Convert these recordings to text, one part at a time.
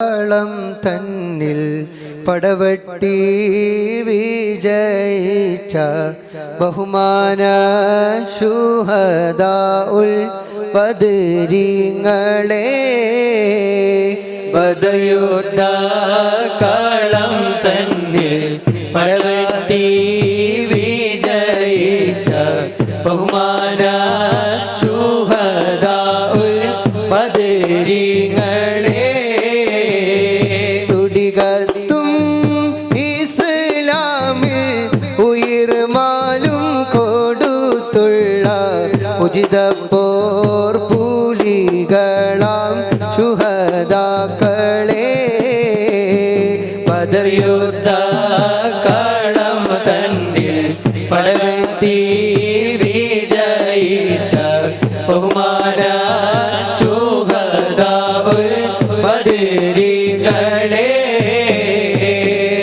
ളം തന്നിൽ പടവട്ടി വിജയിച്ച ബഹുമാന ശുഹദാ ഉൽ ബദർയുദ്ധ കളം തന്നിൽ പടവട്ടി വിജയിച്ച ബഹുമാന ശുഹദാ ഉൽ ഉചിത പുലികളാം ശുഹദാക്കളെ ബദർ യുദ്ധ കളം തന്നിൽ പടവെത്തി വിജയിച്ച ബഹുമാന ശുഹദാഉൽ ബദരികളെ.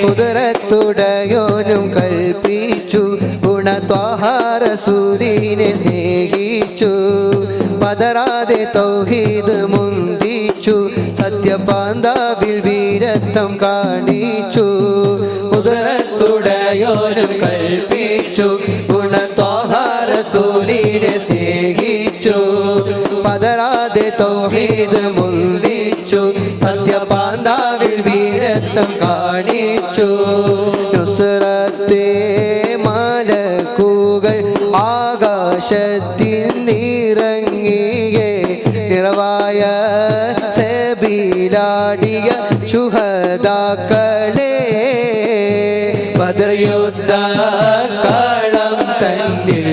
കുതിരത്തുടയോനും കൽപ്പിച്ചു ഗുണത്വാഹാര സൂര്യനെ സ്നേഹിച്ചു പതറാതെ തൗഹീദ് മുന്തിച്ചു സത്യപാന്താവിൽ വീരത്വം കാണിച്ചു. കുതിരത്തുടയോനും കൽപ്പിച്ചു ഗുണത്തോഹാര സൂര്യനെ സ്നേഹിച്ചു. പതരാതെ തൗഹീദ് മുന്തിച്ചു സത്യപാന്താവിൽ വീരത്വം കാണിച്ചു. നുസ്രത്തെ മലക്കുകൾ ആകാശത്തിൽ നിറങ്ങിയേ നിറവായ സെബിലാടിയ ശുഹദാക്കളെ ബദർയുദ്ധ കാളം തന്നിൽ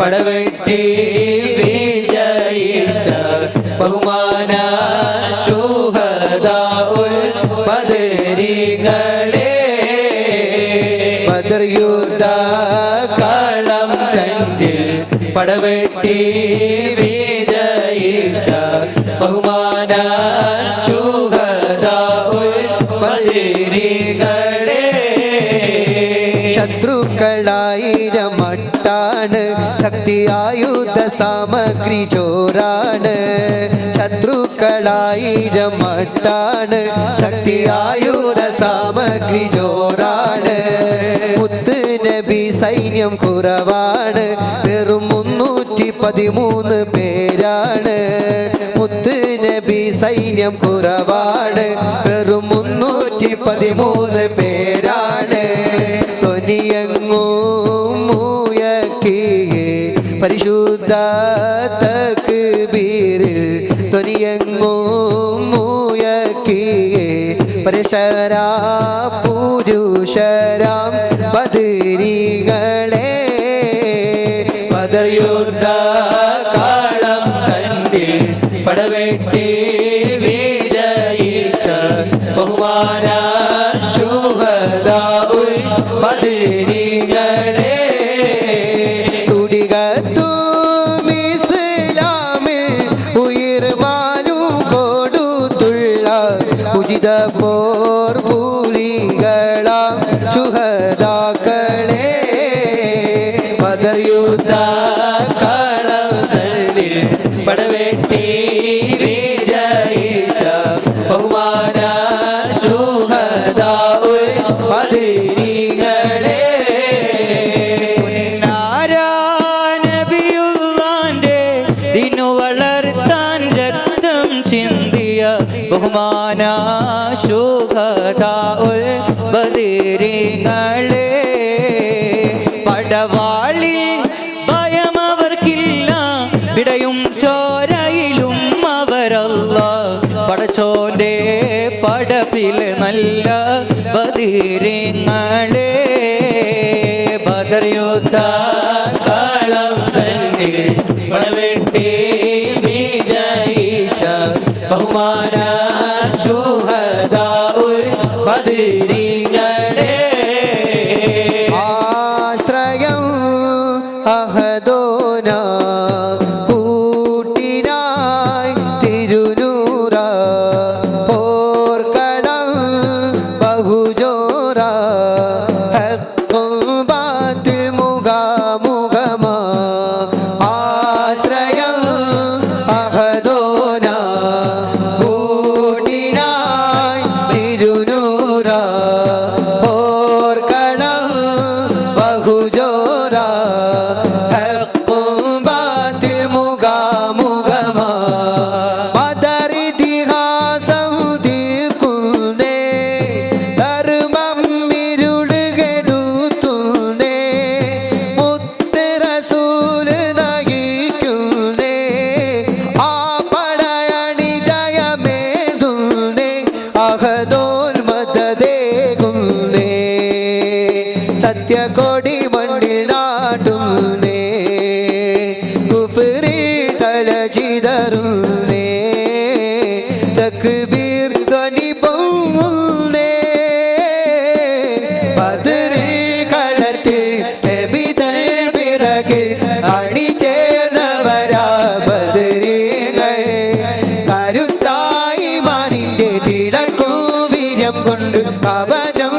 പടവെട്ടി വിജയിച്ച ബഹുമാന ശുഹദാഉൽ ബദരികളെ ബദർയുദ്ധ കാളം തന്നിൽ പടവെട്ടി വിജയിച്ച ബഹുമാന ശത്രുക്കളായിരം സാമഗ്രി ചോറാണ് ശത്രുക്കളായിരം മട്ടാണ്. ശക്തിയായുധ സാമഗ്രി ചോറാണ് മുത്ത് നബി സൈന്യം കുറവാണ്. വെറും മുന്നൂറ്റി പതിമൂന്ന് പേരാണ്. മുത്ത് നബി സൈന്യം കുറവാണ്. വെറും മുന്നൂറ്റി പതിമൂന്ന് പേരാണ്. ധ്വനിയങ്ങും പരശരാ പുരുഷരാം ബദരികളെ ബദർ കാളം തന്നിൽ പടവെട്ടി വിജയിച്ച ബഹുമാന കൊടുത്തുള്ള ഉചിത ബദർ യുദ്ധ കളത്തിൽ പടവെട്ടി വിജയിച്ച ബഹുമാന നബിയുള്ളാന്റെ ദിനു വളർത്താൻ രക്തം പടച്ചോന്റെ പടപ്പിൽ നല്ല ബദിരിങ്ങളെ. ബദർ യുദ്ധ കാളം തന്നെ പടവെട്ടി വിജയിച്ച ബഹുമാന ശുഹദാഉൽ ബദരികളെ ആശ്രയം അഹദോന കൊണ്ട് കവചം